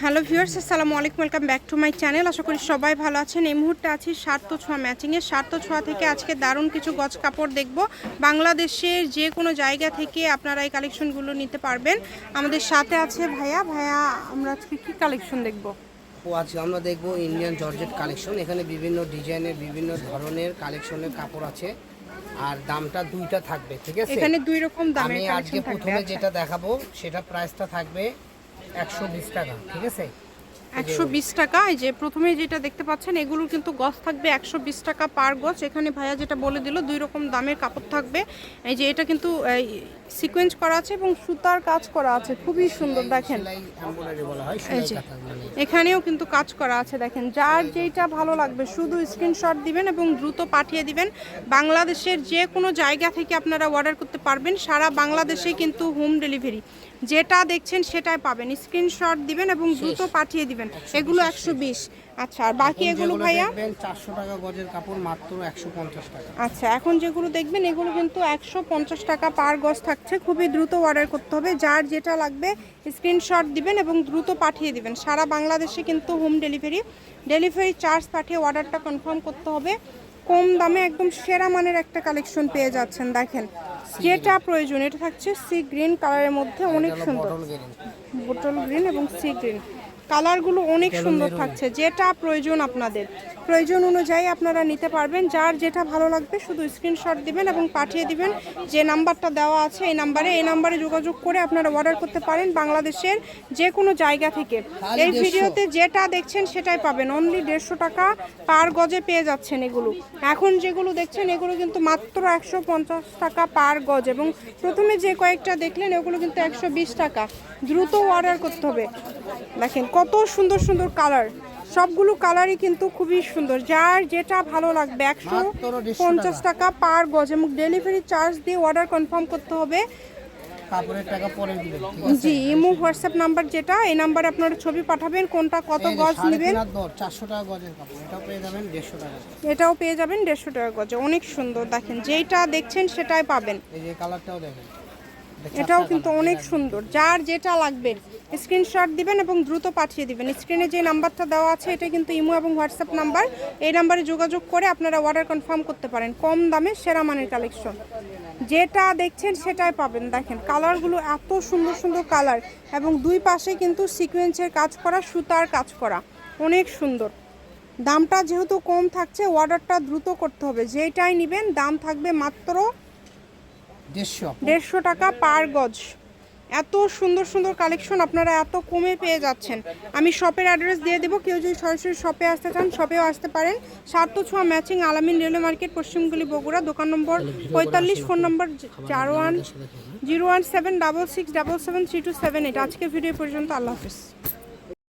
Hello viewers আসসালামু আলাইকুম welcome back to my channel. আশা করি সবাই ভালো আছেন। এই মুহূর্তে আছি সার্থ ছোঁয়া ম্যাচিংয়ের সার্থ ছোঁয়া থেকে আজকে দারুণ কিছু গজ কাপড় দেখব। বাংলাদেশের যে কোনো জায়গা থেকে আপনারা এই কালেকশনগুলো নিতে পারবেন। আমাদের সাথে আছে ভাইয়া। ভাইয়া আমরা আজকে কী কালেকশন দেখব? ও আজকে আমরা দেখব ইন্ডিয়ান জর্জেট কালেকশন এখানে বিভিন্ন ডিজাইনের বিভিন্ন ধরনের কালেকশনের কাপড় আছে। আর দামটা দুইটা থাকবে ঠিক আছে? এখানে দুই রকম দামে আমি আজকে প্রথমে আচ্ছা। যেটা দেখাবো সেটা প্রাইসটা থাকবে একশো বিশ টাকা ঠিক আছে? একশো বিশ টাকা। এই যে প্রথমে যেটা দেখতে পাচ্ছেন এগুলো কিন্তু গজ থাকবে একশো বিশ টাকা পার গজ এখানে ভাইয়া যেটা বলে দিল দুই রকম দামের কাপড় থাকবে। এই যে এটা কিন্তু সিকোয়েন্স করা আছে এবং সুতার কাজ করা আছে। খুবই সুন্দর দেখেন। এই যে। এখানেও কিন্তু কাজ করা আছে দেখেন। যার যেটা ভালো লাগবে শুধু স্ক্রিনশট দিবেন এবং দ্রুত পাঠিয়ে দিবেন। বাংলাদেশের যে কোনো জায়গা থেকে আপনারা অর্ডার করতে পারবেন। সারা বাংলাদেশে কিন্তু হোম ডেলিভারি যেটা দেখছেন সেটাই পাবেন। স্ক্রিনশট দিবেন এবং দ্রুত পাঠিয়ে দিবেন। এগুলো একশো বিশ। আচ্ছা আর বাকি এগুলো ভাইয়া? চারশো টাকা গজের কাপড় মাত্র একশো পঞ্চাশ টাকা। আচ্ছা এখন যেগুলো দেখবেন এগুলো কিন্তু একশো পঞ্চাশ টাকা পার গজ থাকছে। খুবই দ্রুত অর্ডার করতে হবে। যার যেটা লাগবে স্ক্রিনশট দিবেন এবং দ্রুত পাঠিয়ে দিবেন। সারা বাংলাদেশে কিন্তু হোম ডেলিভারি ডেলিভারি চার্জ পাঠিয়ে অর্ডারটা কনফার্ম করতে হবে। কম দামে একদম সেরা মানের একটা কালেকশন পেয়ে যাচ্ছেন দেখেন। যেটা প্রয়োজন এটা থাকছে সি গ্রিন কালারের মধ্যে অনেক সুন্দর। বোটল গ্রিন এবং সি গ্রিন কালারগুলো অনেক সুন্দর থাকছে যেটা প্রয়োজন আপনাদের। প্রয়োজন অনুযায়ী আপনারা নিতে পারবেন যার যেটা ভালো লাগবে শুধু স্ক্রিনশট দিবেন এবং পাঠিয়ে দিবেন। যে নাম্বারটা দেওয়া আছে এই নাম্বারে এই নাম্বারে যোগাযোগ করে আপনারা অর্ডার করতে পারেন বাংলাদেশের যে কোনো জায়গা থেকে। এই ভিডিওতে যেটা দেখছেন সেটাই পাবেন অনলি দেড়শো টাকা পার গজে পেয়ে যাচ্ছেন এগুলো। এখন যেগুলো দেখছেন এগুলো কিন্তু মাত্র একশো পঞ্চাশ টাকা পার গজ এবং প্রথমে যে কয়েকটা দেখলেন এগুলো কিন্তু একশো বিশ টাকা। দ্রুত অর্ডার করতে হবে। দেখেন কত সুন্দর সুন্দর কালার সবগুলো কালারই কিন্তু খুবই সুন্দর। যার যেটা ভালো লাগবে একশো পঞ্চাশ টাকা পার গজ। এবং ডেলিভারি চার্জ দিয়ে অর্ডার কনফার্ম করতে হবে। জি ইমো হোয়াটসঅ্যাপ নাম্বার যেটা এই নাম্বারে আপনারা ছবি পাঠাবেন কোনটা কত গজ নেবেন। এটাও পেয়ে যাবেন দেড়শো টাকা গজে। অনেক সুন্দর দেখেন যেইটা দেখছেন সেটাই পাবেন। এই যে কালারটাও দেখেন। এটাও কিন্তু অনেক সুন্দর। যার যেটা লাগবে স্ক্রিনশট দিবেন এবং দ্রুত পাঠিয়ে দিবেন। স্ক্রিনে যে নাম্বারটা দেওয়া আছে এটা কিন্তু ইমো এবং হোয়াটসঅ্যাপ নাম্বার। এই নাম্বারে যোগাযোগ করে আপনারা অর্ডার কনফার্ম করতে পারেন। কম দামে সেরা মানের কালেকশন যেটা দেখছেন সেটাই পাবেন। দেখেন কালারগুলো এত সুন্দর সুন্দর কালার এবং দুই পাশে কিন্তু সিকোয়েন্সের কাজ করা সুতার কাজ করা। অনেক সুন্দর। দামটা যেহেতু কম থাকছে অর্ডারটা দ্রুত করতে হবে। যেটাই নেবেন দাম থাকবে মাত্র দেড়শো টাকা পার গজ। এত সুন্দর সুন্দর কালেকশন আপনারা এত কমে পেয়ে যাচ্ছেন। আমি শপের অ্যাড্রেস দিয়ে দেবো, কেউ যদি সরাসরি শপে আসতে চান, শপেও আসতে পারেন। সার্থ ছোঁয়া ম্যাচিং আলামিন রেলওয়ে মার্কেট, পশ্চিমগুলি বগুড়া, দোকান নম্বর পঁয়তাল্লিশ, ফোন নম্বর চার one zero one seven double six double seven three two seven eight. আজকের ভিডিও পর্যন্ত, আল্লাহ হাফিজ।